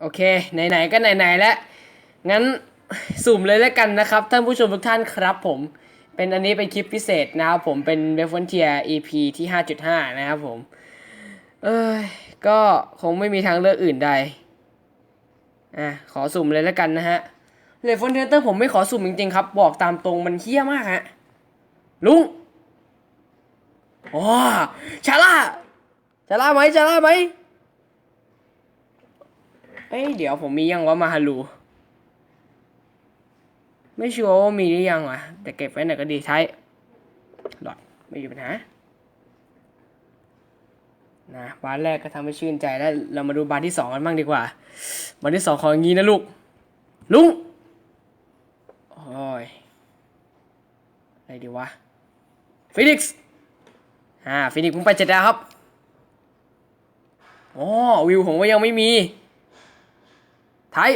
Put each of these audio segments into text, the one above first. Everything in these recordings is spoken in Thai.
โอเค ไหนๆก็ไหนๆแล้ว งั้นสุ่มเลยแล้วกันนะครับ ท่านผู้ชมทุกท่านครับผม เป็นอันนี้เป็นคลิปพิเศษนะครับผมเป็น r e f r o n t i e r EP ที่ 5.5 นะครับผม เอ้ย ก็คงไม่มีทางเลือกอื่นใด อะ ขอสุ่มเลยแล้วกันนะฮะ r e f r o n t i e r ผมไม่ขอสุ่มจริงๆครับ บอกตามตรงมันเฮี้ยมากฮะ ลุงอ๋อชาล่าชาล่าไหมชาล่าไหม เอ้ยเดี๋ยวผมมียังว่ามาฮารูไม่ชัวร์ว่ามีหรือยังอะ แต่เก็บไว้หน่อยก็ดีใช้หลอดไม่มีปัญหานะบานแรกก็ทำให้ชื่นใจแล้วเรามาดูบานที่สองกันบ้างดีกว่า บานที่สองของอย่างนี้นะลูก ลุงโอ้ยอะไรดีวะฟินิกซ์อ่าฟินิกซ์ผมไปเจ็ดแล้วครับอ๋อวิวผมก็ยังไม่มี ไทย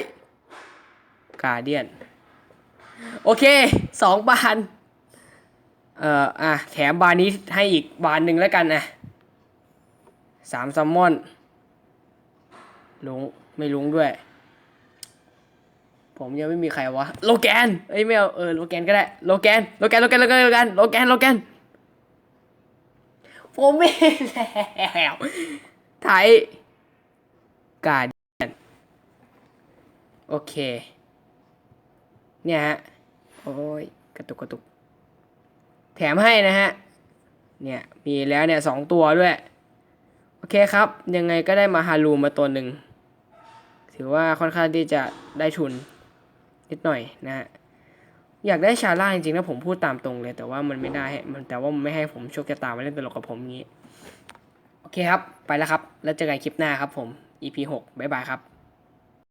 กาเดียน โอเคสองบาน เอ่อ อะ แถมบานนี้ให้อีกบานหนึ่งแล้วกันนะสามซัมมอนลุงไม่ลุงด้วย ผมยังไม่มีใครวะ โลแกนเอ้ยไม่เอา เออ โลแกนก็ได้ โลแกน โลแกน โลแกน โลแกน โลแกน โลแกน โลแกน ผมไม่แล้ว ไทยกา โอเค เนี่ยฮะ โอ้ยกระตุกกระตุก แถมให้นะฮะ เนี่ย มีแล้วเนี่ยสองตัวด้วย โอเคครับ ยังไงก็ได้มาฮารูมาตัวหนึ่ง ถือว่าค่อนข้างที่จะได้ทุน นิดหน่อยนะฮะ อยากได้ชาร่าจริงๆนะผมพูดตามตรงเลย แต่ว่ามันไม่ได้ให้มันแต่ว่ามันไม่ให้ผมโชคชะตามาเล่นตลกกับผมงี้ โอเคครับ ไปแล้วครับ แล้วเจอกันคลิปหน้าครับผม EP 6บ๊ายบายครับ